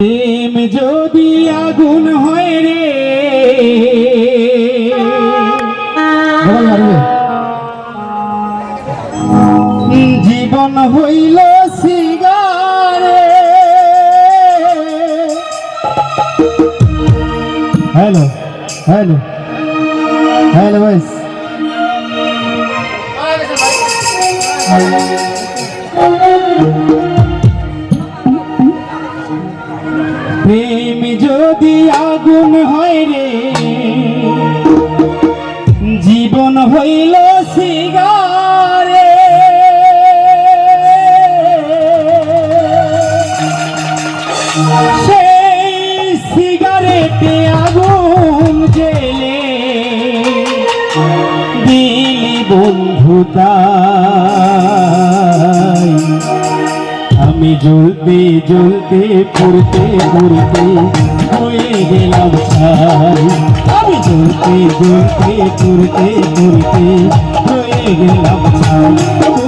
প্রেম যদি আগুন হয় রে। জীবন হইল সিগারে। হ্যালো হ্যালো হ্যালো ভাইস প্রেম যদি আগুন হয় রে, জীবন হইল সিগারে। সেই সিগারেটে আগুন জেলে দিলি বন্ধুতাই আমি জ্বলতে জ্বলতে পড়তে পড়তে হয়ে গেলাম ছাই আমি জ্বলতে জ্বলতে পড়তে পড়তে হয়ে গেলাম ছাই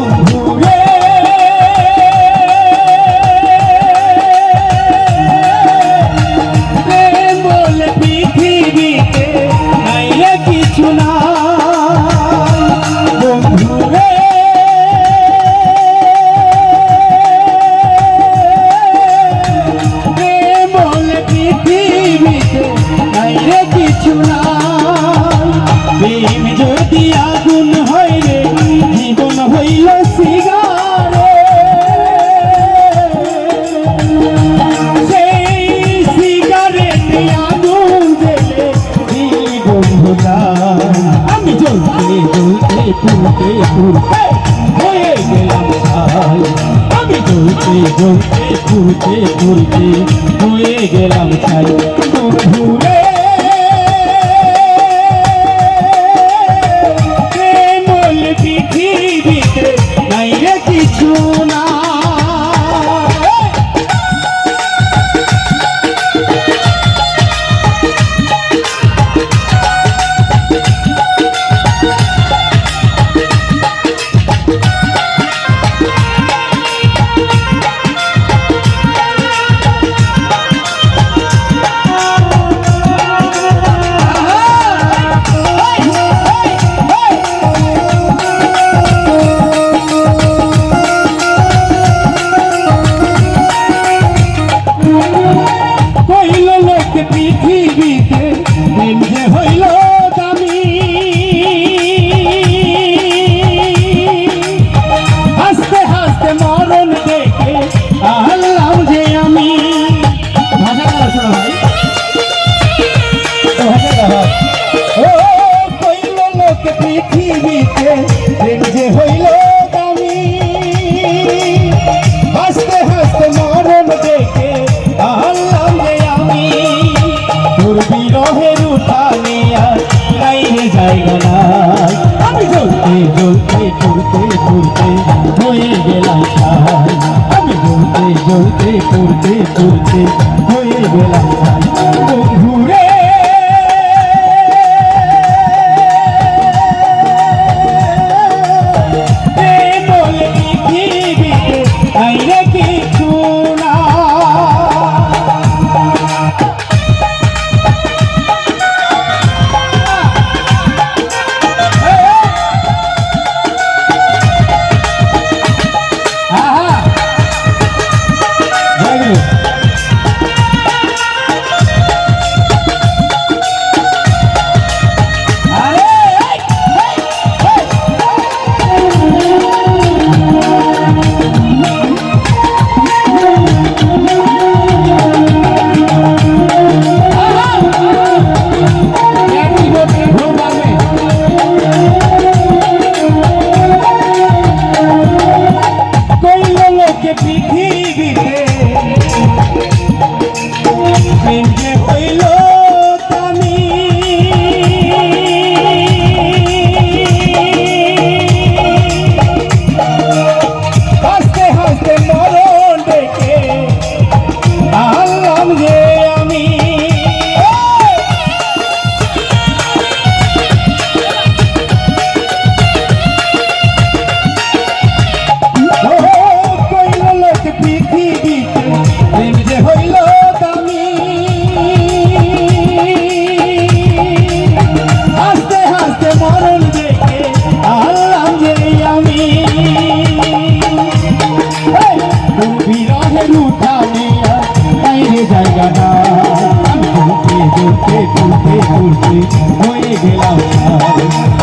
আমি ঘুরতে ঘুরতে ঘুরতে ঘুরে গেলাম ছাই। বন্ধু পড়তে হয়ে গেলাম আমি জ্বলতে জ্বলতে পড়তে পড়তে হয়ে গেলাম ঘুরতে ঘুরতে ঘুরতে হয়ে গেলাম